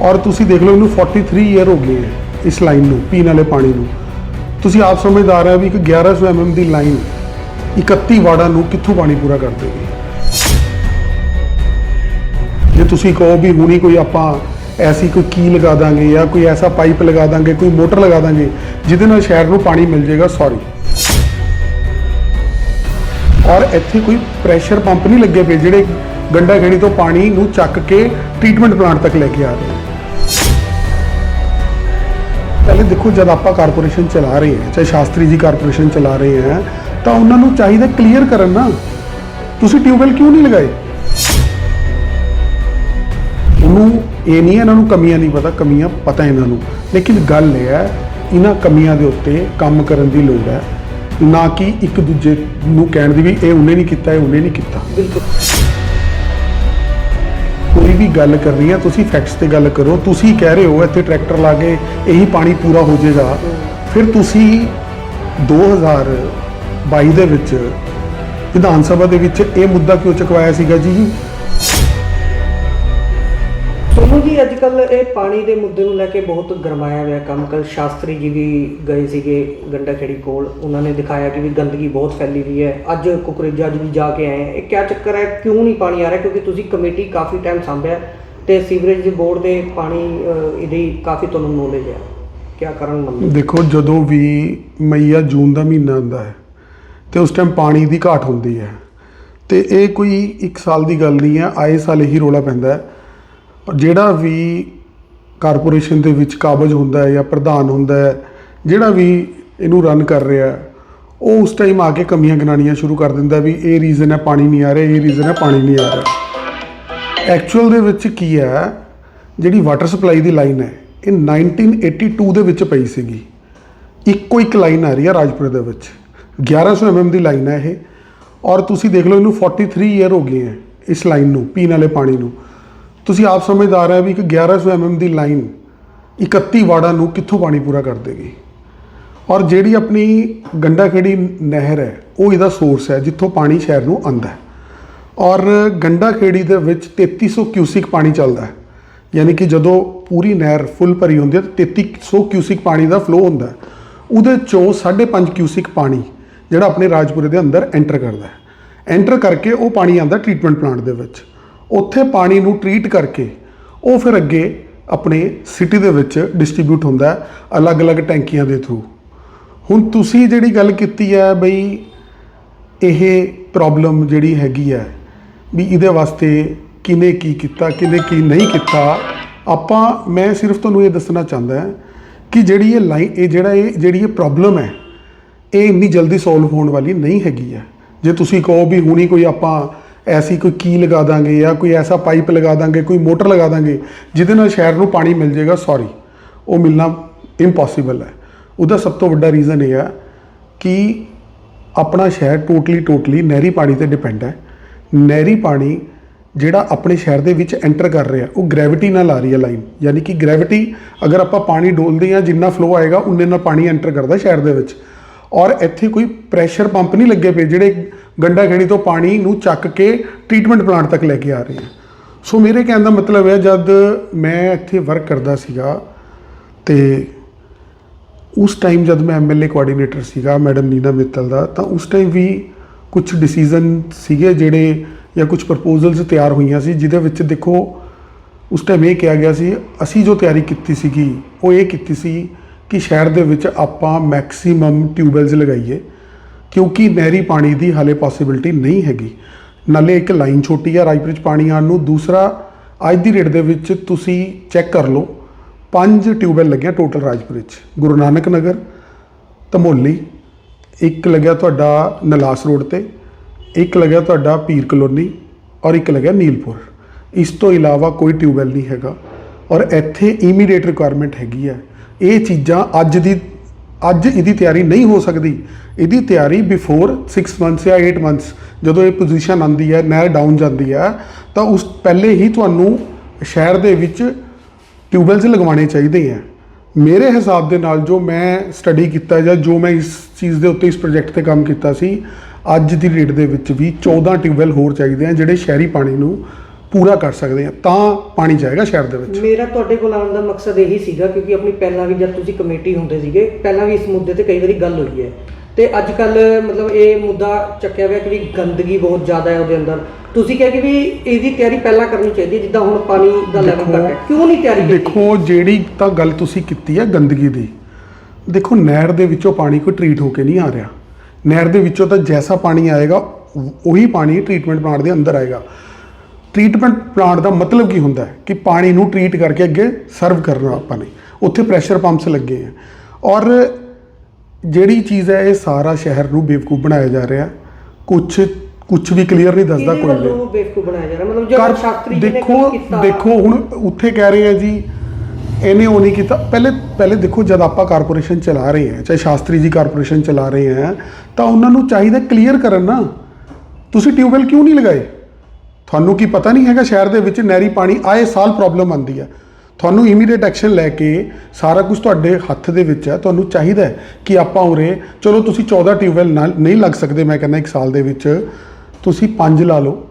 ਔਰ ਤੁਸੀਂ ਦੇਖ ਲਓ, ਇਹਨੂੰ 43 ਇਅਰ ਹੋ ਗਏ ਹੈ, ਇਸ ਲਾਈਨ ਨੂੰ, ਪੀਣ ਵਾਲੇ ਪਾਣੀ ਨੂੰ। ਤੁਸੀਂ ਆਪ ਸਮਝਦਾਰ ਹੈ ਵੀ ਇੱਕ 1100 ਐਮਐਮ ਦੀ ਲਾਈਨ 31 ਵਾਰਡਾਂ ਨੂੰ ਕਿੱਥੋਂ ਪਾਣੀ ਪੂਰਾ ਕਰ ਦੇਗੀ ਜੇ ਤੁਸੀਂ ਕਹੋ ਵੀ ਹੁਣੀ ਕੋਈ ਆਪਾਂ ਐਸੀ ਕੋਈ ਕੀ ਲਗਾ ਦਾਂਗੇ ਜਾਂ ਕੋਈ ਐਸਾ ਪਾਈਪ ਲਗਾ ਦਾਂਗੇ, ਕੋਈ ਮੋਟਰ ਲਗਾ ਦਾਂਗੇ, ਜਿਹਦੇ ਨਾਲ ਸ਼ਹਿਰ ਨੂੰ ਪਾਣੀ ਮਿਲ ਜਾਏਗਾ ਸੌਰੀ ਔਰ ਇੱਥੇ ਕੋਈ ਪ੍ਰੈਸ਼ਰ ਪੰਪ ਨਹੀਂ ਲੱਗੇ ਪਏ, ਜਿਹੜੇ ਗੰਡਾ ਖੇੜੀ ਤੋਂ ਪਾਣੀ ਨੂੰ ਚੱਕ ਕੇ ਟ੍ਰੀਟਮੈਂਟ ਪਲਾਂਟ ਤੱਕ ਲੈ ਕੇ ਆ ਰਹੇ ਪਹਿਲੇ ਦੇਖੋ ਜਦ ਆਪਾਂ ਕਾਰਪੋਰੇਸ਼ਨ ਚਲਾ ਰਹੇ ਹਾਂ ਚਾਹੇ ਸ਼ਾਸਤਰੀ ਜੀ ਕਾਰਪੋਰੇਸ਼ਨ ਚਲਾ ਰਹੇ ਹੈ ਤਾਂ ਉਹਨਾਂ ਨੂੰ ਚਾਹੀਦਾ ਕਲੀਅਰ ਕਰਨ ਨਾ। ਤੁਸੀਂ ਟਿਊਬਵੈਲ ਕਿਉਂ ਨਹੀਂ ਲਗਾਏ? ਉਹਨੂੰ ਇਹ ਨਹੀਂ ਹੈ, ਇਹਨਾਂ ਨੂੰ ਕਮੀਆਂ ਨਹੀਂ ਪਤਾ ਕਮੀਆਂ ਪਤਾ ਇਹਨਾਂ ਨੂੰ। ਲੇਕਿਨ ਗੱਲ ਇਹ ਹੈ ਇਹਨਾਂ ਕਮੀਆਂ ਦੇ ਉੱਤੇ ਕੰਮ ਕਰਨ ਦੀ ਲੋੜ ਹੈ। ਨਾ ਕਿ ਇੱਕ ਦੂਜੇ ਨੂੰ ਕਹਿਣ ਦੀ ਵੀ ਇਹ ਉਹਨੇ ਨਹੀਂ ਕੀਤਾ ਇਹ ਉਹਨੇ ਨਹੀਂ ਕੀਤਾ। ਬਿਲਕੁਲ। ਕੋਈ ਵੀ ਗੱਲ ਕਰਨੀ ਹੈ ਤੁਸੀਂ ਫੈਕਟਸ ਤੇ ਗੱਲ ਕਰੋ। ਤੁਸੀਂ ਕਹਿ ਰਹੇ ਹੋ, ਇੱਥੇ ਟਰੈਕਟਰ ਲਾ ਕੇ ਇਹੀ ਪਾਣੀ ਪੂਰਾ ਹੋ ਜਾਏਗਾ। ਫਿਰ ਤੁਸੀਂ 2022 ਦੇ ਵਿੱਚ ਵਿਧਾਨ ਸਭਾ ਦੇ ਵਿੱਚ ਇਹ ਮੁੱਦਾ ਕਿਉਂ ਚੁਕਵਾਇਆ ਸੀਗਾ ਜੀ? ਸੋਨੂ ਜੀ ਅੱਜ ਕੱਲ ਇਹ ਪਾਣੀ ਦੇ ਮੁੱਦੇ ਨੂੰ ਲੈ ਕੇ ਬਹੁਤ ਗਰਮਾਇਆ ਹੋਇਆ ਕੰਮ। ਕੱਲ ਸ਼ਾਸਤਰੀ ਜੀ ਵੀ ਗਏ ਸੀਗੇ ਗੰਡਾ ਖੇੜੀ ਕੋਲ। ਉਹਨਾਂ ਨੇ ਦਿਖਾਇਆ ਕਿ ਵੀ ਗੰਦਗੀ ਬਹੁਤ ਫੈਲੀ ਹੋਈ ਹੈ। ਅੱਜ ਕੁਕਰੇਜਾ ਜੀ ਵੀ ਜਾ ਕੇ ਆਏ ਇਹ ਕਿਆ ਚੱਕਰ ਹੈ? ਕਿਉਂ ਨਹੀਂ ਪਾਣੀ ਆ ਰਿਹਾ? ਕਿਉਂਕਿ ਤੁਸੀਂ ਕਮੇਟੀ ਕਾਫੀ ਟਾਈਮ ਸੰਭਿਆ ਤੇ ਸੀਵਰੇਜ ਦੇ ਬੋਰਡ ਦੇ ਪਾਣੀ ਇਹਦੀ ਕਾਫੀ ਤੁਹਾਨੂੰ ਨੋਲੇਜ ਹੈ। ਕਿਆ ਕਾਰਨ ਮੰਨਦੇ? ਦੇਖੋ, ਜਦੋਂ ਵੀ ਮਈ ਜਾਂ ਜੂਨ ਦਾ ਮਹੀਨਾ ਆਉਂਦਾ ਹੈ ਤੇ ਉਸ ਟਾਈਮ ਪਾਣੀ ਦੀ ਘਾਟ ਹੁੰਦੀ ਹੈ। ਤੇ ਇਹ ਕੋਈ ਇੱਕ ਸਾਲ ਦੀ ਗੱਲ ਨਹੀਂ ਹੈ। ਆਏ ਸਾਲ ਇਹੀ ਰੋਲਾ ਪੈਂਦਾ ਹੈ। ਔਰ ਜਿਹੜਾ ਵੀ ਕਾਰਪੋਰੇਸ਼ਨ ਦੇ ਵਿੱਚ ਕਾਬਜ ਹੁੰਦਾ ਹੈ ਜਾਂ ਪ੍ਰਧਾਨ ਹੁੰਦਾ ਹੈ, ਜਿਹੜਾ ਵੀ ਇਹਨੂੰ ਰਨ ਕਰ ਰਿਹਾ ਉਹ ਉਸ ਟਾਈਮ ਆ ਕੇ ਕਮੀਆਂ ਗਿਣਾਉਣੀਆਂ ਸ਼ੁਰੂ ਕਰ ਦਿੰਦਾ ਵੀ ਇਹ ਰੀਜ਼ਨ ਹੈ ਪਾਣੀ ਨਹੀਂ ਆ ਰਿਹਾ, ਇਹ ਰੀਜ਼ਨ ਹੈ ਪਾਣੀ ਨਹੀਂ ਆ ਰਿਹਾ। ਐਕਚੁਅਲ ਦੇ ਵਿੱਚ ਕੀ ਹੈ, ਜਿਹੜੀ ਵਾਟਰ ਸਪਲਾਈ ਦੀ ਲਾਈਨ ਹੈ, ਇਹ 1982 ਦੇ ਵਿੱਚ ਪਈ ਸੀਗੀ। ਇੱਕੋ ਇੱਕ ਲਾਈਨ ਆ ਰਹੀ ਹੈ ਰਾਜਪੁਰ ਦੇ ਵਿੱਚ। 1100 ਐਮਐਮ ਦੀ ਲਾਈਨ ਹੈ ਇਹ। ਔਰ ਤੁਸੀਂ ਦੇਖ ਲਓ, ਇਹਨੂੰ 43 ਇਅਰ ਹੋ ਗਏ ਹੈ ਇਸ ਲਾਈਨ ਨੂੰ, ਪੀਣ ਵਾਲੇ ਪਾਣੀ ਨੂੰ। ਤੁਸੀਂ ਆਪ ਸਮਝਦਾਰ ਹੈ ਵੀ ਇੱਕ 1100 ਐਮਐਮ ਦੀ ਲਾਈਨ 31 ਵਾਰਡਾਂ ਨੂੰ ਕਿੱਥੋਂ ਪਾਣੀ ਪੂਰਾ ਕਰ ਦੇਗੀ? ਔਰ ਜਿਹੜੀ ਆਪਣੀ ਗੰਡਾ ਖੇੜੀ ਨਹਿਰ ਹੈ, ਉਹ ਇਹਦਾ ਸੋਰਸ ਹੈ, ਜਿੱਥੋਂ ਪਾਣੀ ਸ਼ਹਿਰ ਨੂੰ ਆਉਂਦਾ ਹੈ। ਔਰ ਗੰਡਾ ਖੇੜੀ ਦੇ ਵਿੱਚ 3300 ਕਿਊਸਿਕ ਪਾਣੀ ਚੱਲਦਾ ਹੈ। ਯਾਨੀ ਕਿ ਜਦੋਂ ਪੂਰੀ ਨਹਿਰ ਫੁੱਲ ਭਰੀ ਹੁੰਦੀ ਹੈ, ਤਾਂ 3300 ਕਿਊਸਿਕ ਪਾਣੀ ਦਾ ਫਲੋ ਹੁੰਦਾ ਹੈ। ਉਹਦੇ ਚੋਂ 5.5 ਕਿਊਸਿਕ ਪਾਣੀ ਜਿਹੜਾ ਆਪਣੇ ਰਾਜਪੁਰੇ ਦੇ ਅੰਦਰ ਐਂਟਰ ਕਰਦਾ ਹੈ। ਐਂਟਰ ਕਰਕੇ ਉਹ ਪਾਣੀ ਆਉਂਦਾ ਟ੍ਰੀਟਮੈਂਟ ਪਲਾਂਟ ਦੇ ਵਿੱਚ। ਉੱਥੇ ਪਾਣੀ ਨੂੰ ਟ੍ਰੀਟ ਕਰਕੇ ਉਹ ਫਿਰ ਅੱਗੇ ਆਪਣੇ ਸਿਟੀ ਦੇ ਵਿੱਚ ਡਿਸਟ੍ਰੀਬਿਊਟ ਹੁੰਦਾ ਅਲੱਗ-ਅਲੱਗ ਟੈਂਕੀਆਂ ਦੇ ਥਰੂ ਹੁਣ ਤੁਸੀਂ ਜਿਹੜੀ ਗੱਲ ਕੀਤੀ ਹੈ ਬਈ ਇਹ ਪ੍ਰੋਬਲਮ ਜਿਹੜੀ ਹੈਗੀ ਹੈ ਵੀ ਇਹਦੇ ਵਾਸਤੇ ਕਿਨੇ ਕੀ ਕੀਤਾ ਕਿਨੇ ਕੀ ਨਹੀਂ ਕੀਤਾ, ਆਪਾਂ, ਮੈਂ ਸਿਰਫ ਤੁਹਾਨੂੰ ਇਹ ਦੱਸਣਾ ਚਾਹੁੰਦਾ ਕਿ ਜਿਹੜੀ ਇਹ ਲਾਈਨ ਇਹ ਜਿਹੜਾ ਇਹ, ਜਿਹੜੀ ਇਹ ਪ੍ਰੋਬਲਮ ਹੈ, ਇਹ ਇੰਨੀ ਜਲਦੀ ਸੋਲਵ ਹੋਣ ਵਾਲੀ ਨਹੀਂ ਹੈਗੀ ਹੈ। ਜੇ ਤੁਸੀਂ ਕਹੋ ਵੀ ਹੁਣੀ ਕੋਈ ਆਪਾਂ ਐਸੀ ਕੋਈ ਕੀ ਲਗਾ ਦਾਂਗੇ ਜਾਂ ਕੋਈ ਐਸਾ ਪਾਈਪ ਲਗਾ ਦਾਂਗੇ, ਕੋਈ ਮੋਟਰ ਲਗਾ ਦਾਂਗੇ, ਜਿਹਦੇ ਨਾਲ ਸ਼ਹਿਰ ਨੂੰ ਪਾਣੀ ਮਿਲ ਜਾਏਗਾ ਸੌਰੀ ਉਹ ਮਿਲਣਾ ਇੰਪੋਸੀਬਲ ਹੈ। ਉਹਦਾ ਸਭ ਤੋਂ ਵੱਡਾ ਰੀਜ਼ਨ ਇਹ ਆ ਕਿ ਆਪਣਾ ਸ਼ਹਿਰ ਟੋਟਲੀ ਟੋਟਲੀ ਨਹਿਰੀ ਪਾਣੀ ਤੇ ਡਿਪੈਂਡ ਹੈ। ਨਹਿਰੀ ਪਾਣੀ ਜਿਹੜਾ ਆਪਣੇ ਸ਼ਹਿਰ ਦੇ ਵਿੱਚ ਐਂਟਰ ਕਰ ਰਿਹਾ, ਉਹ ਗ੍ਰੈਵਿਟੀ ਨਾਲ ਆ ਰਹੀ ਹੈ ਲਾਈਨ ਯਾਨੀ ਕਿ ਗ੍ਰੈਵਿਟੀ ਅਗਰ ਆਪਾਂ ਪਾਣੀ ਡੋਲਦੇ ਹਾਂ, ਜਿੰਨਾ ਫਲੋ ਆਏਗਾ, ਉਨੇ ਨਾਲ ਪਾਣੀ ਐਂਟਰ ਕਰਦਾ ਸ਼ਹਿਰ ਦੇ ਵਿੱਚ। ਔਰ ਇੱਥੇ ਕੋਈ ਪ੍ਰੈਸ਼ਰ ਪੰਪ ਨਹੀਂ ਲੱਗੇ ਪਏ ਜਿਹੜੇ ਗੰਡਾ ਖੇੜੀ ਤੋਂ ਪਾਣੀ ਨੂੰ ਚੱਕ ਕੇ ਟ੍ਰੀਟਮੈਂਟ ਪਲਾਂਟ ਤੱਕ ਲੈ ਕੇ ਆ ਰਹੇ ਹਨ ਸੋ ਮੇਰੇ ਕਹਿਣ ਦਾ ਮਤਲਬ ਹੈ, ਜਦ ਮੈਂ ਇੱਥੇ ਵਰਕ ਕਰਦਾ ਸੀਗਾ ਤੇ ਉਸ ਟਾਈਮ ਜਦ ਮੈਂ ਐਮਐਲਏ ਕੋਆਰਡੀਨੇਟਰ ਸੀਗਾ ਮੈਡਮ ਨੀਨਾ ਮਿੱਤਲ ਦਾ, ਤਾਂ ਉਸ ਟਾਈਮ ਵੀ ਕੁਝ ਡਿਸੀਜਨ ਸੀਗੇ ਜਿਹੜੇ ਜਾਂ ਕੁਝ ਪ੍ਰਪੋਜ਼ਲਸ ਤਿਆਰ ਹੋਈਆਂ ਸੀ, ਜਿਹਦੇ ਵਿੱਚ ਦੇਖੋ ਉਸ ਟਾਈਮ ਇਹ ਕਿਹਾ ਗਿਆ ਸੀ, ਅਸੀਂ ਜੋ ਤਿਆਰੀ ਕੀਤੀ ਸੀਗੀ, ਉਹ ਇਹ ਕੀਤੀ ਸੀ ਕਿ ਸ਼ਹਿਰ ਦੇ ਵਿੱਚ ਆਪਾਂ ਮੈਕਸਿਮਮ ਟਿਊਬਵੈਲਸ ਲਗਾਈਏ। ਕਿਉਂਕਿ ਨਹਿਰੀ ਪਾਣੀ ਦੀ ਹਾਲੇ ਪੋਸਿਬਿਲਿਟੀ ਨਹੀਂ ਹੈਗੀ। ਨਾਲੇ ਇੱਕ ਲਾਈਨ ਛੋਟੀ ਆ ਰਾਜਪੁਰ 'ਚ ਪਾਣੀ ਆਉਣ ਨੂੰ। ਦੂਸਰਾ, ਅੱਜ ਦੀ ਰੇਟ ਦੇ ਵਿੱਚ ਤੁਸੀਂ ਚੈੱਕ ਕਰ ਲਓ। ਪੰਜ ਟਿਊਬਵੈਲ ਲੱਗਿਆ ਟੋਟਲ ਰਾਜਪੁਰ ਵਿੱਚ। ਗੁਰੂ ਨਾਨਕ ਨਗਰ, ਧਮੋਲੀ, ਇੱਕ ਲੱਗਿਆ ਤੁਹਾਡਾ ਨਲਾਸ ਰੋਡ ਤੇ, ਇੱਕ ਲੱਗਿਆ ਤੁਹਾਡਾ ਪੀਰ ਕਲੋਨੀ ਔਰ ਇੱਕ ਲੱਗਿਆ ਨੀਲਪੁਰ। ਇਸ ਤੋਂ ਇਲਾਵਾ ਕੋਈ ਟਿਊਬਵੈਲ ਨਹੀਂ ਹੈਗਾ। ਔਰ ਇੱਥੇ ਇਮੀਡੀਏਟ ਰਿਕੁਆਇਰਮੈਂਟ ਹੈਗੀ ਹੈ ਇਹ ਚੀਜ਼ਾਂ ਅੱਜ ਦੀ ਅੱਜ ਇਹਦੀ ਤਿਆਰੀ ਨਹੀਂ ਹੋ ਸਕਦੀ। ਇਹਦੀ ਤਿਆਰੀ ਬਿਫੋਰ 6 ਮੰਥਸ ਜਾਂ 8 ਮੰਥਸ ਜਦੋਂ ਇਹ ਪੋਜੀਸ਼ਨ ਆਂਦੀ ਹੈ, ਨਹਿਰ ਡਾਊਨ ਜਾਂਦੀ ਹੈ, ਤਾਂ ਉਸ ਪਹਿਲੇ ਹੀ ਤੁਹਾਨੂੰ ਸ਼ਹਿਰ ਦੇ ਵਿੱਚ ਟਿਊਬਵੈਲਸ ਲਗਵਾਉਣੇ ਚਾਹੀਦੇ ਆ ਮੇਰੇ ਹਿਸਾਬ ਦੇ ਨਾਲ ਜੋ ਮੈਂ ਸਟੱਡੀ ਕੀਤਾ ਜਾਂ ਜੋ ਮੈਂ ਇਸ ਚੀਜ਼ ਦੇ ਉੱਤੇ ਇਸ ਪ੍ਰੋਜੈਕਟ ਤੇ ਕੰਮ ਕੀਤਾ ਸੀ, ਅੱਜ ਦੀ ਡੇਟ ਦੇ ਵਿੱਚ ਵੀ 14 ਟਿਊਬਵੈਲ ਹੋਰ ਚਾਹੀਦੇ ਆ ਜਿਹੜੇ ਸ਼ਹਿਰੀ ਪਾਣੀ ਨੂੰ ਪੂਰਾ ਕਰ ਸਕਦੇ ਹਾਂ ਤਾਂ ਪਾਣੀ ਜਾਏਗਾ ਸ਼ਹਿਰ ਦੇ ਵਿੱਚ। ਮੇਰਾ ਤੁਹਾਡੇ ਕੋਲ ਆਉਣ ਦਾ ਮਕਸਦ ਇਹੀ ਸੀਗਾ ਕਿਉਂਕਿ ਆਪਣੀ ਪਹਿਲਾਂ ਵੀ ਜਦ ਤੁਸੀਂ ਕਮੇਟੀ ਹੁੰਦੇ ਸੀਗੇ ਪਹਿਲਾਂ ਵੀ ਇਸ ਮੁੱਦੇ ਤੇ ਕਈ ਵਾਰੀ ਗੱਲ ਹੋਈ ਹੈ। ਤੇ ਅੱਜ ਕੱਲ ਮਤਲਬ ਇਹ ਮੁੱਦਾ ਚੱਕਿਆ ਗਿਆ ਕਿ ਵੀ ਗੰਦਗੀ ਬਹੁਤ ਜ਼ਿਆਦਾ ਹੈ ਉਹਦੇ ਅੰਦਰ। ਤੁਸੀਂ ਕਿਹਾ ਕਿ ਵੀ ਇਹਦੀ ਤਿਆਰੀ ਪਹਿਲਾਂ ਕਰਨੀ ਚਾਹੀਦੀ ਹੈ ਜਿੱਦਾਂ ਹੁਣ ਪਾਣੀ ਦਾ ਲੈਵਲ ਘੱਟ ਹੈ। ਕਿਉਂ ਨਹੀਂ ਤਿਆਰੀ ਕੀਤੀ? ਦੇਖੋ ਜਿਹੜੀ ਤਾਂ ਗੱਲ ਤੁਸੀਂ ਕੀਤੀ ਹੈ ਗੰਦਗੀ ਦੀ। ਦੇਖੋ ਨਹਿਰ ਦੇ ਵਿੱਚੋਂ ਪਾਣੀ ਕੋਈ ਟਰੀਟ ਹੋ ਕੇ ਨਹੀਂ ਆ ਰਿਹਾ। ਨਹਿਰ ਦੇ ਵਿੱਚੋਂ ਤਾਂ ਜੈਸਾ ਪਾਣੀ ਆਏਗਾ ਉਹੀ ਪਾਣੀ ਟ੍ਰੀਟਮੈਂਟ ਪਲਾਂਟ ਦੇ ਅੰਦਰ ਆਏਗਾ। ਟ੍ਰੀਟਮੈਂਟ ਪਲਾਂਟ ਦਾ ਮਤਲਬ ਕੀ ਹੁੰਦਾ ਹੈ? ਕਿ ਪਾਣੀ ਨੂੰ ਟਰੀਟ ਕਰਕੇ ਅੱਗੇ ਸਰਵ ਕਰਨਾ ਆਪਾਂ ਨੇ। ਉੱਥੇ ਪ੍ਰੈਸ਼ਰ ਪੰਪਸ ਲੱਗੇ ਆ। ਔਰ ਜਿਹੜੀ ਚੀਜ਼ ਹੈ ਇਹ ਸਾਰਾ ਸ਼ਹਿਰ ਨੂੰ ਬੇਵਕੂਫ ਬਣਾਇਆ ਜਾ ਰਿਹਾ। ਕੁਝ ਕੁਝ ਵੀ ਕਲੀਅਰ ਨਹੀਂ ਦੱਸਦਾ ਕੋਈ ਵੀ। ਵੱਲੋਂ ਬੇਵਕੂਫ ਬਣਾਇਆ ਜਾ ਰਿਹਾ? ਮਤਲਬ ਜੋ ਸ਼ਾਸਤਰੀ ਜੀ ਨੇ ਦੇਖੋ ਕੰਮ ਕੀਤਾ। ਦੇਖੋ ਹੁਣ ਉੱਥੇ ਕਹਿ ਰਹੇ ਆ ਜੀ ਇਹਨੇ ਉਹ ਨਹੀਂ ਕੀਤਾ। ਪਹਿਲੇ ਪਹਿਲੇ ਦੇਖੋ ਜਦ ਆਪਾਂ ਕਾਰਪੋਰੇਸ਼ਨ ਚਲਾ ਰਹੇ ਹਾਂ ਚਾਹੇ ਸ਼ਾਸਤਰੀ ਜੀ ਕਾਰਪੋਰੇਸ਼ਨ ਚਲਾ ਰਹੇ ਹੈ ਤਾਂ ਉਹਨਾਂ ਨੂੰ ਚਾਹੀਦਾ ਕਲੀਅਰ ਕਰਨ ਨਾ। ਤੁਸੀਂ ਟਿਊਬਵੈਲ ਕਿਉਂ ਨਹੀਂ ਲਗਾਏ? ਤੁਹਾਨੂੰ ਕੀ ਪਤਾ ਨਹੀਂ ਹੈਗਾ ਸ਼ਹਿਰ ਦੇ ਵਿੱਚ ਨਹਿਰੀ ਪਾਣੀ ਆਏ ਸਾਲ ਪ੍ਰੋਬਲਮ ਆਉਂਦੀ ਹੈ। ਤੁਹਾਨੂੰ ਇਮੀਡੀਏਟ ਐਕਸ਼ਨ ਲੈ ਕੇ ਸਾਰਾ ਕੁਝ ਤੁਹਾਡੇ ਹੱਥ ਦੇ ਵਿੱਚ ਹੈ। ਤੁਹਾਨੂੰ ਚਾਹੀਦਾ ਹੈ ਕਿ ਆਪਾਂ ਉਰੇ, ਚਲੋ ਤੁਸੀਂ 14 ਟਿਊਬਵੈਲ ਨਾਲ ਨਹੀਂ ਲੱਗ ਸਕਦੇ ਮੈਂ ਕਹਿੰਦਾ ਇੱਕ ਸਾਲ ਦੇ ਵਿੱਚ, ਤੁਸੀਂ 5 ਲਾ ਲਓ।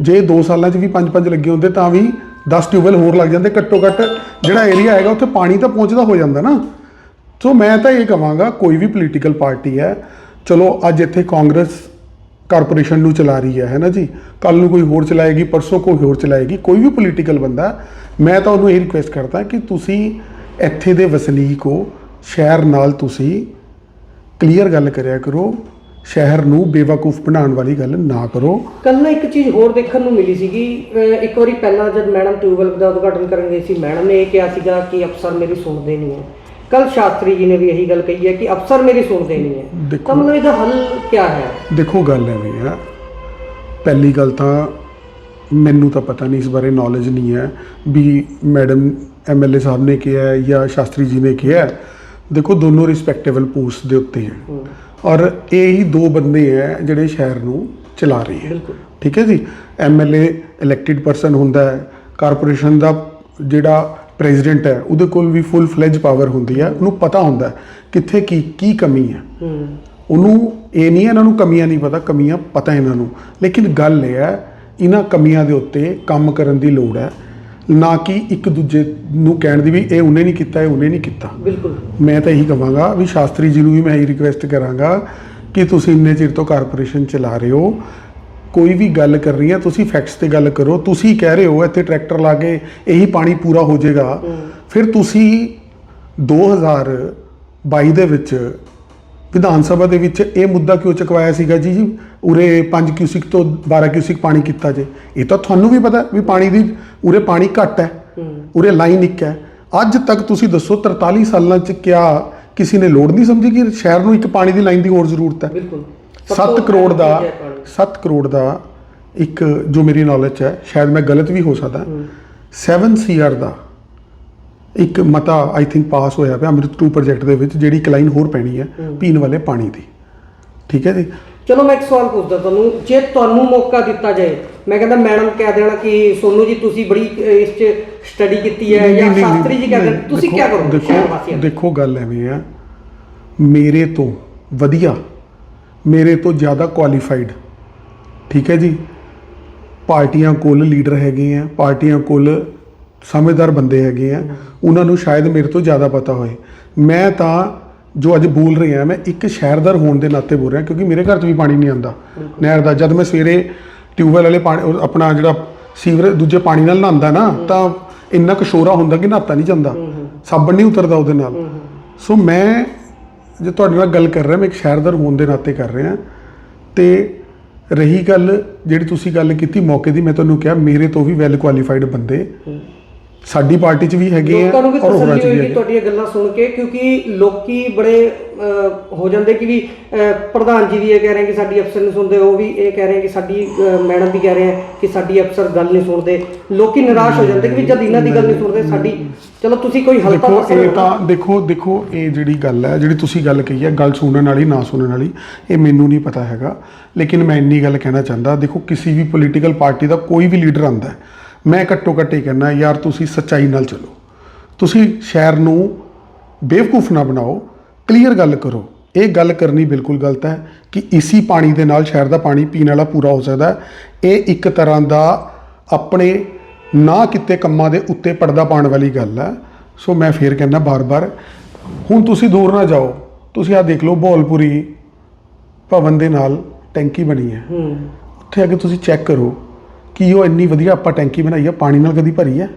ਜੇ 2 ਸਾਲਾਂ 'ਚ ਵੀ 5-5 ਲੱਗੇ ਹੁੰਦੇ ਤਾਂ ਵੀ 10 ਟਿਊਬਵੈਲ ਹੋਰ ਲੱਗ ਜਾਂਦੇ। ਘੱਟੋ ਘੱਟ ਜਿਹੜਾ ਏਰੀਆ ਹੈਗਾ ਉੱਥੇ ਪਾਣੀ ਤਾਂ ਪਹੁੰਚਦਾ ਹੋ ਜਾਂਦਾ ਨਾ। ਸੋ ਮੈਂ ਤਾਂ ਇਹ ਕਹਾਂਗਾ ਕੋਈ ਵੀ ਪੋਲੀਟੀਕਲ ਪਾਰਟੀ ਹੈ, ਚਲੋ ਅੱਜ ਇੱਥੇ ਕਾਂਗਰਸ ਕਾਰਪੋਰੇਸ਼ਨ ਨੂੰ ਚਲਾ ਰਹੀ ਹੈ ਹੈ ਨਾ ਜੀ? ਕੱਲ ਨੂੰ ਕੋਈ ਹੋਰ ਚਲਾਏਗੀ, ਪਰਸੋਂ ਕੋਈ ਹੋਰ ਚਲਾਏਗੀ, ਕੋਈ ਵੀ ਪੋਲੀਟੀਕਲ ਬੰਦਾ, ਮੈਂ ਤਾਂ ਉਹਨੂੰ ਇਹ ਰਿਕੁਐਸਟ ਕਰਦਾ ਕਿ ਤੁਸੀਂ ਇੱਥੇ ਦੇ ਵਸਨੀਕ ਹੋ, ਸ਼ਹਿਰ ਨਾਲ ਤੁਸੀਂ ਕਲੀਅਰ ਗੱਲ ਕਰਿਆ ਕਰੋ, ਸ਼ਹਿਰ ਨੂੰ ਬੇਵਕੂਫ ਬਣਾਉਣ ਵਾਲੀ ਗੱਲ ਨਾ ਕਰੋ। ਕੱਲ ਨਾ ਇੱਕ ਚੀਜ਼ ਹੋਰ ਦੇਖਣ ਨੂੰ ਮਿਲੀ ਸੀਗੀ, ਅਹ ਇੱਕ ਵਾਰੀ ਪਹਿਲਾਂ ਜਦ ਮੈਡਮ ਟਿਊਬਵੈਲ ਦਾ ਉਦਘਾਟਨ ਕਰਨ ਗਈ ਸੀ, ਮੈਡਮ ਨੇ ਇਹ ਕਿਹਾ ਸੀਗਾ ਕਿ ਅਫਸਰ ਮੇਰੀ ਸੁਣਦੇ ਨਹੀਂ ਹੈ। ਕੱਲ ਸ਼ਾਸਤਰੀ ਜੀ ਨੇ ਵੀ ਇਹੀ ਗੱਲ ਕਹੀ ਹੈ ਕਿ ਅਫਸਰ ਮੇਰੀ ਸੁਣਦੇ ਨਹੀਂ ਹੈ। ਤਾਂ ਮਤਲਬ ਇਹਦਾ ਹੱਲ ਕੀ ਹੈ? ਦੇਖੋ ਗੱਲ ਐਵੇਂ ਆ। ਪਹਿਲੀ ਗੱਲ ਤਾਂ ਮੈਨੂੰ ਤਾਂ ਪਤਾ ਨਹੀਂ ਇਸ ਬਾਰੇ ਨੌਲੇਜ ਨਹੀਂ ਹੈ ਵੀ ਮੈਡਮ ਐਮਐਲਏ ਸਾਹਿਬ ਨੇ ਕਿਹਾ ਹੈ ਜਾਂ ਸ਼ਾਸਤਰੀ ਜੀ ਨੇ ਕਿਹਾ ਹੈ। ਦੇਖੋ ਦੋਨੋਂ ਰਿਸਪੈਕਟੇਬਲ ਪੋਸਟ ਦੇ ਉੱਤੇ ਹੈ। ਔਰ ਇਹ ਹੀ ਦੋ ਬੰਦੇ ਹੈ ਜਿਹੜੇ ਸ਼ਹਿਰ ਨੂੰ ਚਲਾ ਰਹੇ ਹੈ। ਠੀਕ ਹੈ ਜੀ? ਐਮਐਲਏ ਇਲੈਕਟਿਡ ਪਰਸਨ ਹੁੰਦਾ ਹੈ। ਕਾਰਪੋਰੇਸ਼ਨ ਦਾ ਜਿਹੜਾ ਪ੍ਰੈਜ਼ੀਡੈਂਟ ਹੈ ਉਹਦੇ ਕੋਲ ਵੀ ਫੁੱਲ ਫਲੈਜ ਪਾਵਰ ਹੁੰਦੀ ਹੈ ਉਹਨੂੰ ਪਤਾ ਹੁੰਦਾ ਕਿੱਥੇ ਕੀ ਕੀ ਕਮੀ ਹੈ। ਉਹਨੂੰ ਇਹ ਨਹੀਂ ਇਹਨਾਂ ਨੂੰ ਕਮੀਆਂ ਨਹੀਂ ਪਤਾ ਕਮੀਆਂ ਪਤਾ ਇਹਨਾਂ ਨੂੰ। ਲੇਕਿਨ ਗੱਲ ਇਹ ਹੈ ਇਹਨਾਂ ਕਮੀਆਂ ਦੇ ਉੱਤੇ ਕੰਮ ਕਰਨ ਦੀ ਲੋੜ ਹੈ ਨਾ ਕਿ ਇੱਕ ਦੂਜੇ ਨੂੰ ਕਹਿਣ ਦੀ ਵੀ ਇਹ ਉਹਨੇ ਨਹੀਂ ਕੀਤਾ ਇਹ ਉਹਨੇ ਨਹੀਂ ਕੀਤਾ। ਬਿਲਕੁਲ। ਮੈਂ ਤਾਂ ਇਹੀ ਕਹਾਂਗਾ ਵੀ ਸ਼ਾਸਤਰੀ ਜੀ ਨੂੰ ਵੀ ਮੈਂ ਇਹੀ ਰਿਕੁਐਸਟ ਕਰਾਂਗਾ ਕਿ ਤੁਸੀਂ ਇੰਨੇ ਚਿਰ ਤੋਂ ਕਾਰਪੋਰੇਸ਼ਨ ਚਲਾ ਰਹੇ ਹੋ ਕੋਈ ਵੀ ਗੱਲ ਕਰ ਰਹੀ ਹੈ, ਤੁਸੀਂ ਫੈਕਟਸ ਤੇ ਗੱਲ ਕਰੋ। ਤੁਸੀਂ ਕਹਿ ਰਹੇ ਹੋ, ਇੱਥੇ ਟਰੈਕਟਰ ਲਾ ਕੇ ਇਹੀ ਪਾਣੀ ਪੂਰਾ ਹੋ ਜਾਏਗਾ। ਫਿਰ ਤੁਸੀਂ 2022 ਦੇ ਵਿੱਚ ਵਿਧਾਨ ਸਭਾ ਦੇ ਵਿੱਚ ਇਹ ਮੁੱਦਾ ਕਿਉਂ ਚੁਕਵਾਇਆ ਸੀਗਾ ਜੀ? ਜੀ, ਉਰੇ 5 ਕਿਊਸਿਕ ਤੋਂ 12 ਕਿਊਸਿਕ ਪਾਣੀ ਕੀਤਾ ਜੇ। ਇਹ ਤਾਂ ਤੁਹਾਨੂੰ ਵੀ ਪਤਾ ਵੀ ਪਾਣੀ ਦੀ, ਉਰੇ ਪਾਣੀ ਘੱਟ ਹੈ, ਉਰੇ ਲਾਈਨ ਇੱਕ ਹੈ। ਅੱਜ ਤੱਕ ਤੁਸੀਂ ਦੱਸੋ 43 ਸਾਲਾਂ ਚ ਕਿਆ ਕਿਸੇ ਨੇ ਲੋੜ ਨਹੀਂ ਸਮਝੀ ਕਿ ਸ਼ਹਿਰ ਨੂੰ ਇੱਕ ਪਾਣੀ ਦੀ ਲਾਈਨ ਦੀ ਹੋਰ ਜ਼ਰੂਰਤ ਹੈ? ਬਿਲਕੁਲ। 7 ਤੋਂ ਕਰੋੜ ਦਾ ਅਹਿਮ ਚੀਜ਼ ਹੈ ਪਾਣੀ। 7 ਕਰੋੜ ਦਾ ਇੱਕ ਜੋ ਮੇਰੀ ਨੌਲੇਜ 'ਚ ਹੈ ਸ਼ਾਇਦ ਮੈਂ ਗਲਤ ਵੀ ਹੋ ਸਕਦਾ ਹੂੰ। 7 ਸੀਆਰ ਦਾ ਇੱਕ ਮਤਾ ਆਈ ਥਿੰਕ ਪਾਸ ਹੋਇਆ ਪਿਆ ਅੰਮ੍ਰਿਤ 2 ਪ੍ਰੋਜੈਕਟ ਦੇ ਵਿੱਚ ਜਿਹੜੀ ਇੱਕ ਲਾਈਨ ਹੋਰ ਪੈਣੀ ਹੈ। ਪੀਣ ਵਾਲੇ ਪਾਣੀ ਦੀ ਠੀਕ ਹੈ ਜੀ ਚਲੋ ਮੈਂ ਇੱਕ ਸਵਾਲ ਪੁੱਛਦਾ ਤੁਹਾਨੂੰ ਜੇ ਤੁਹਾਨੂੰ ਮੌਕਾ ਦਿੱਤਾ ਜਾਏ ਮੈਂ ਕਹਿੰਦਾ ਮੈਡਮ ਕਹਿ ਦੇਣਾ ਕਿ ਸੋਨੂ ਜੀ ਤੁਸੀਂ ਬੜੀ ਇਸ 'ਚ ਸਟੱਡੀ ਕੀਤੀ ਹੈ ਜਾਂ ਸ਼ਾਸਤਰੀ ਜੀ ਕਹਿ ਦੇਣ ਨਹੀਂ, ਤੁਸੀਂ ਕੀ ਕਰੋਗੇ ਦੇਖੋ? ਦੇਖੋ ਗੱਲ ਐਵੇਂ ਆ ਮੇਰੇ ਤੋਂ ਵਧੀਆ ਮੇਰੇ ਤੋਂ ਜ਼ਿਆਦਾ ਕੁਆਲੀਫਾਈਡ ਠੀਕ ਹੈ ਜੀ? ਪਾਰਟੀਆਂ ਕੋਲ ਲੀਡਰ ਹੈਗੇ ਆ ਪਾਰਟੀਆਂ ਕੋਲ ਸਮਝਦਾਰ ਬੰਦੇ ਹੈਗੇ ਆ। ਉਹਨਾਂ ਨੂੰ ਸ਼ਾਇਦ ਮੇਰੇ ਤੋਂ ਜ਼ਿਆਦਾ ਪਤਾ ਹੋਏ। ਮੈਂ ਤਾਂ ਜੋ ਅੱਜ ਬੋਲ ਰਿਹਾ ਮੈਂ ਇੱਕ ਸ਼ਹਿਰਦਾਰ ਹੋਣ ਦੇ ਨਾਤੇ ਬੋਲ ਰਿਹਾ ਕਿਉਂਕਿ ਮੇਰੇ ਘਰ 'ਚ ਵੀ ਪਾਣੀ ਨਹੀਂ ਆਉਂਦਾ। ਨਹਿਰ ਦਾ ਜਦ ਮੈਂ ਸਵੇਰੇ ਟਿਊਬਵੈਲ ਵਾਲੇ ਪਾਣੀ ਆਪਣਾ ਜਿਹੜਾ ਸੀਵਰੇਜ ਦੂਜੇ ਪਾਣੀ ਨਾਲ ਨਹਾਉਂਦਾ ਨਾ ਤਾਂ ਇੰਨਾ ਕੁ ਸ਼ੋਰਾ ਹੁੰਦਾ ਕਿ ਨਹਾਤਾ ਨਹੀਂ ਜਾਂਦਾ। ਸਾਬਣ ਨਹੀਂ ਉਤਰਦਾ ਉਹਦੇ ਨਾਲ। ਸੋ ਮੈਂ ਜੇ ਤੁਹਾਡੇ ਨਾਲ ਗੱਲ ਕਰ ਰਿਹਾ, ਮੈਂ ਇੱਕ ਸ਼ਹਿਰਦਾਰ ਹੋਣ ਦੇ ਨਾਤੇ ਕਰ ਰਿਹਾ, ਤੇ ਰਹੀ ਗੱਲ ਜਿਹੜੀ ਤੁਸੀਂ ਗੱਲ ਕੀਤੀ ਮੌਕੇ ਦੀ, ਮੈਂ ਤੁਹਾਨੂੰ ਕਿਹਾ ਮੇਰੇ ਤੋਂ ਵੀ ਵੈਲ ਕੁਆਲੀਫਾਈਡ ਬੰਦੇ ਸਾਡੀ ਪਾਰਟੀ 'ਚ ਵੀ ਹੈਗੇ ਆ ਲੋਕਾਂ ਨੂੰ ਵੀ ਔਰ ਹੋਰਾਂ 'ਚ ਤਸੱਲੀ ਵੀ ਹੋਏਗੀ ਹੈਗੇ ਤੁਹਾਡੀਆਂ ਗੱਲਾਂ ਸੁਣ ਕੇ ਕਿਉਂਕਿ ਲੋਕੀ ਬੜੇ ਅਹ, ਹੋ ਜਾਂਦੇ ਕਿ ਵੀ ਅਹ, ਪ੍ਰਧਾਨ ਜੀ ਵੀ ਇਹ ਕਹਿ ਰਹੇ ਕਿ ਸਾਡੀ ਅਫਸਰ ਨਹੀਂ ਸੁਣਦੇ ਉਹ ਵੀ ਇਹ ਕਹਿ ਰਹੇ ਕਿ ਸਾਡੀ ਮੈਡਮ ਵੀ ਕਹਿ ਰਹੇ ਆ ਕਿ ਸਾਡੀ ਅਫਸਰ ਗੱਲ ਨਹੀਂ ਸੁਣਦੇ। ਲੋਕੀ ਨਿਰਾਸ਼ ਹੋ ਜਾਂਦੇ ਕਿ ਵੀ ਜਦ ਇਹਨਾਂ ਦੀ ਗੱਲ ਨਹੀਂ ਸੁਣਦੇ ਸਾਡੀ ਚਲੋ ਤੁਸੀਂ ਕੋਈ ਹਲਕਾ ਦੇਖੋ ਮਸਲਾ ਇਹ ਤਾਂ ਦੇਖੋ ਦੇਖੋ ਇਹ ਜਿਹੜੀ ਗੱਲ ਹੈ ਜਿਹੜੀ ਤੁਸੀਂ ਗੱਲ ਕਹੀ ਹੈ ਗੱਲ ਸੁਣਨ ਵਾਲੀ ਨਾ ਸੁਣਨ ਵਾਲੀ ਇਹ ਮੈਨੂੰ ਨਹੀਂ ਪਤਾ ਹੈਗਾ। ਲੇਕਿਨ ਮੈਂ ਇੰਨੀ ਗੱਲ ਕਹਿਣਾ ਚਾਹੁੰਦਾ ਦੇਖੋ ਕਿਸੇ ਵੀ ਪੋਲੀਟੀਕਲ ਪਾਰਟੀ ਦਾ ਕੋਈ ਵੀ ਲੀਡਰ ਆਂਦਾ ਮੈਂ ਘੱਟੋ ਘੱਟ ਇਹ ਕਹਿਣਾ ਯਾਰ ਤੁਸੀਂ ਸੱਚਾਈ ਨਾਲ ਚੱਲੋ। ਤੁਸੀਂ ਸ਼ਹਿਰ ਨੂੰ ਬੇਵਕੂਫ ਨਾ ਬਣਾਓ ਕਲੀਅਰ ਗੱਲ ਕਰੋ। ਇਹ ਗੱਲ ਕਰਨੀ ਬਿਲਕੁਲ ਗਲਤ ਹੈ ਕਿ ਇਸੀ ਪਾਣੀ ਦੇ ਨਾਲ ਸ਼ਹਿਰ ਦਾ ਪਾਣੀ ਪੀਣ ਵਾਲਾ ਪੂਰਾ ਹੋ ਸਕਦਾ ਹੈ। ਇਹ ਇੱਕ ਤਰ੍ਹਾਂ ਦਾ ਆਪਣੇ ਨਾ ਕਿਤੇ ਕੰਮਾਂ ਦੇ ਉੱਤੇ ਪਰਦਾ ਪਾਉਣ ਵਾਲੀ ਗੱਲ ਹੈ। ਸੋ ਮੈਂ ਫੇਰ ਕਹਿੰਦਾ ਬਾਰ-ਬਾਰ ਹੁਣ ਤੁਸੀਂ ਦੂਰ ਨਾ ਜਾਓ। ਤੁਸੀਂ ਆ ਦੇਖ ਲਓ ਬੋਲਪੁਰੀ ਭਵਨ ਦੇ ਨਾਲ ਟੈਂਕੀ ਬਣੀ ਹੈ। ਹੂੰ। ਉੱਥੇ ਕੇ ਤੁਸੀਂ ਚੈੱਕ ਕਰੋ ਕਿ ਉਹ ਇੰਨੀ ਵਧੀਆ ਆਪਾਂ ਟੈਂਕੀ ਬਣਾਈ ਹੈ ਪਾਣੀ ਨਾਲ ਕਦੀ ਭਰੀ ਹੈ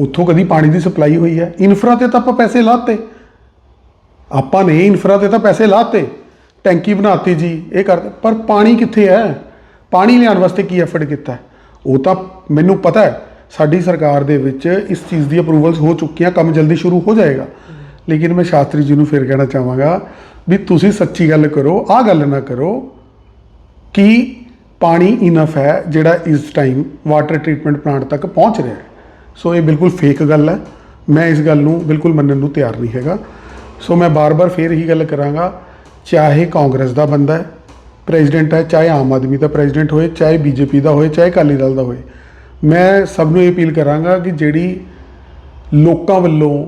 ਉੱਥੋਂ ਕਦੀ ਪਾਣੀ ਦੀ ਸਪਲਾਈ ਹੋਈ ਹੈ ਇਨਫਰਾ ਤੇ ਤਾਂ ਆਪਾਂ ਪੈਸੇ ਲਾਤੇ। ਆਪਾਂ ਨੇ ਇਨਫਰਾ ਤੇ ਤਾਂ ਪੈਸੇ ਲਾਤੇ। ਟੈਂਕੀ ਬਣਾਤੀ ਜੀ, ਇਹ ਕਰ ਪਰ ਪਾਣੀ ਕਿੱਥੇ ਹੈ? ਪਾਣੀ ਲਿਆਉਣ ਵਾਸਤੇ ਕੀ ਐਫਰਟ ਕੀਤਾ? ਉਹ ਤਾਂ ਮੈਨੂੰ ਪਤਾ ਹੈ, ਸਾਡੀ ਸਰਕਾਰ ਦੇ ਵਿੱਚ ਇਸ ਚੀਜ਼ ਦੀ ਅਪਰੂਵਲਸ ਹੋ ਚੁੱਕੀਆਂ, ਕੰਮ ਜਲਦੀ ਸ਼ੁਰੂ ਹੋ ਜਾਏਗਾ। ਲੇਕਿਨ ਮੈਂ ਸ਼ਾਸਤਰੀ ਜੀ ਨੂੰ ਫਿਰ ਕਹਿਣਾ ਚਾਹਾਂਗਾ ਵੀ ਤੁਸੀਂ ਸੱਚੀ ਗੱਲ ਕਰੋ, ਆਹ ਗੱਲ ਨਾ ਕਰੋ ਕਿ ਪਾਣੀ ਇਨਫ ਹੈ ਜਿਹੜਾ ਇਸ ਟਾਈਮ ਵਾਟਰ ਟ੍ਰੀਟਮੈਂਟ ਪਲਾਂਟ ਤੱਕ ਪਹੁੰਚ ਰਿਹਾ ਹੈ। ਸੋ ਇਹ ਬਿਲਕੁਲ ਫੇਕ ਗੱਲ ਹੈ। ਮੈਂ ਇਸ ਗੱਲ ਨੂੰ ਬਿਲਕੁਲ ਮੰਨਣ ਨੂੰ ਤਿਆਰ ਨਹੀਂ ਹੈਗਾ। ਸੋ ਮੈਂ ਬਾਰ-ਬਾਰ ਫੇਰ ਇਹੀ ਗੱਲ ਕਰਾਂਗਾ, ਚਾਹੇ ਕਾਂਗਰਸ ਦਾ ਬੰਦਾ ਹੈ ਪ੍ਰੈਜ਼ੀਡੈਂਟ ਹੈ, ਚਾਹੇ ਆਮ ਆਦਮੀ ਦਾ ਪ੍ਰੈਜ਼ੀਡੈਂਟ ਹੋਏ, ਚਾਹੇ ਬੀਜੇਪੀ ਦਾ ਹੋਏ, ਚਾਹੇ ਅਕਾਲੀ ਦਲ ਦਾ ਹੋਏ। ਮੈਂ ਸਭ ਨੂੰ ਇਹ ਅਪੀਲ ਕਰਾਂਗਾ ਕਿ ਜਿਹੜੀ ਲੋਕਾਂ ਵੱਲੋਂ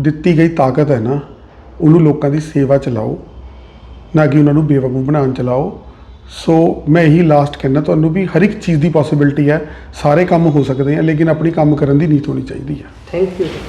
ਦਿੱਤੀ ਗਈ ਤਾਕਤ ਹੈ ਨਾ, ਉਹਨੂੰ ਲੋਕਾਂ ਦੀ ਸੇਵਾ ਚ ਲਾਓ। ਨਾ ਕਿ ਉਹਨਾਂ ਨੂੰ ਬੇਵਕੂਫ ਬਣਾਉਣ ਚ ਲਾਓ। ਸੋ ਮੈਂ ਇਹੀ ਲਾਸਟ ਕਹਿਣਾ ਤੁਹਾਨੂੰ ਵੀ ਹਰ ਇੱਕ ਚੀਜ਼ ਦੀ ਪੋਸਿਬਿਲਿਟੀ ਹੈ। ਸਾਰੇ ਕੰਮ ਹੋ ਸਕਦੇ ਆ, ਲੇਕਿਨ ਆਪਣੀ ਕੰਮ ਕਰਨ ਦੀ ਨੀਤ ਹੋਣੀ ਚਾਹੀਦੀ ਹੈ। Thank you